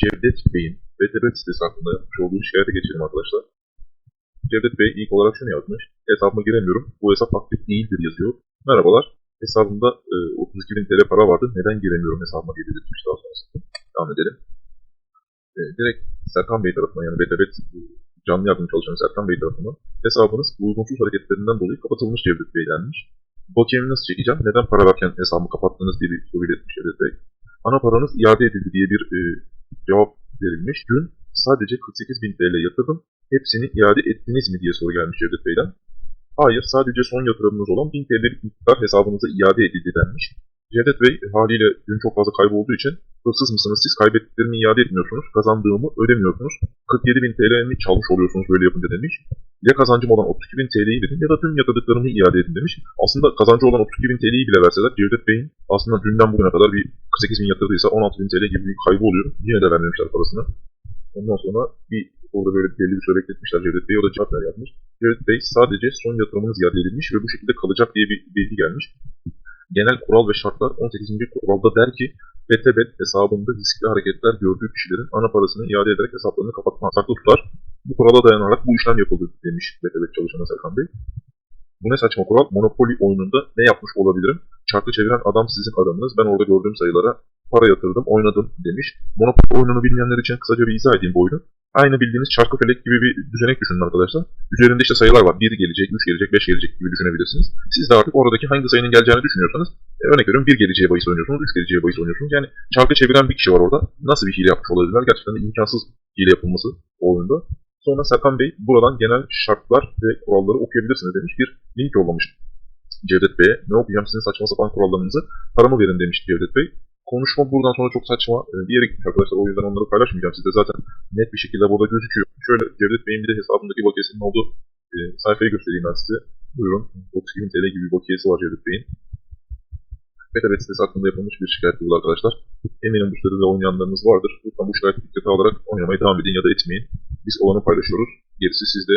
Cevdet Bey'in VTB sitesi hakkında yapmış olduğu şikayete geçelim arkadaşlar. Cevdet Bey ilk olarak şunu yazmış. Hesabıma giremiyorum. Bu hesap aktif değildir yazıyor. Merhabalar. Hesabımda e, 32 bin TL para vardı. Neden giremiyorum hesabıma diye belirtmiş daha sonrasında. Devam edelim. E, direkt Serkan Bey tarafından yani VTB canlı yardım çalışan Serkan Bey tarafından hesabınız uygunsuz hareketlerinden dolayı kapatılmış Cevdet Bey denmiş. Bakiyemi nasıl çekeceğim? Neden para verken hesabımı kapattınız diye bir soru iletmiş Cevdet Bey. Ana paranız iade edildi diye bir e, cevap verilmiş. Dün sadece 48 bin TL yatırdım. Hepsini iade ettiniz mi diye soru gelmiş Cevdet Bey'den. Hayır, sadece son yatırımınız olan 1000 TL'lik miktar hesabınıza iade edildi denmiş. Cevdet Bey haliyle dün çok fazla kaybolduğu için hırsız mısınız siz kaybettiklerimi iade etmiyorsunuz, kazandığımı ödemiyorsunuz, 47 bin TL'mi çalmış oluyorsunuz böyle yapınca demiş. Ya kazancım olan 32 bin TL'yi verin ya da tüm yatırdıklarımı iade edin demiş. Aslında kazancı olan 32 bin TL'yi bile verseler Cevdet Bey'in aslında dünden bugüne kadar bir 48 bin yatırdıysa 16 bin TL gibi bir kaybı oluyor. Yine de vermemişler parasını. Ondan sonra bir orada böyle belli bir süre bekletmişler Cevdet Bey. O da cevap yapmış. Cevdet Bey sadece son yatırımınız iade edilmiş ve bu şekilde kalacak diye bir bilgi gelmiş. Genel kural ve şartlar 18. kuralda der ki BTBet hesabında riskli hareketler gördüğü kişilerin ana parasını iade ederek hesaplarını kapatma saklı tutar. Bu kurala dayanarak bu işlem yapıldı demiş BTBet çalışanı Serkan Bey. Bu ne saçma kural? Monopoly oyununda ne yapmış olabilirim? Çarkı çeviren adam sizin adamınız. Ben orada gördüğüm sayılara para yatırdım, oynadım demiş. Monopoly oyununu bilmeyenler için kısaca bir izah edeyim bu oyunu. Aynı bildiğiniz çarkı felek gibi bir düzenek düşünün arkadaşlar. Üzerinde işte sayılar var. 1 gelecek, 3 gelecek, 5 gelecek gibi düşünebilirsiniz. Siz de artık oradaki hangi sayının geleceğini düşünüyorsanız e, örnek veriyorum 1 geleceğe bahis oynuyorsunuz, 3 geleceğe bahis oynuyorsunuz. Yani çarkı çeviren bir kişi var orada. Nasıl bir hile yapmış olabilirler? Gerçekten de imkansız hile yapılması o oyunda. Sonra Serkan Bey buradan genel şartlar ve kuralları okuyabilirsiniz demiş bir link yollamış Cevdet Bey'e. Ne okuyacağım sizin saçma sapan kurallarınızı paramı verin demiş Cevdet Bey. Konuşma buradan sonra çok saçma e, bir yere gitmiş arkadaşlar. O yüzden onları paylaşmayacağım size. Zaten net bir şekilde burada gözüküyor. Şöyle Cevdet Bey'in bir de hesabındaki bakiyesinin olduğu e, sayfayı göstereyim ben size. Buyurun. 32 bin TL gibi bir bakiyesi var Cevdet Bey'in. Betabet sitesi hakkında yapılmış bir şikayet bu arkadaşlar. Eminim bu sitede oynayanlarınız vardır. Lütfen bu şikayeti dikkate alarak oynamaya devam edin ya da etmeyin. Biz olanı paylaşıyoruz. Gerisi sizde.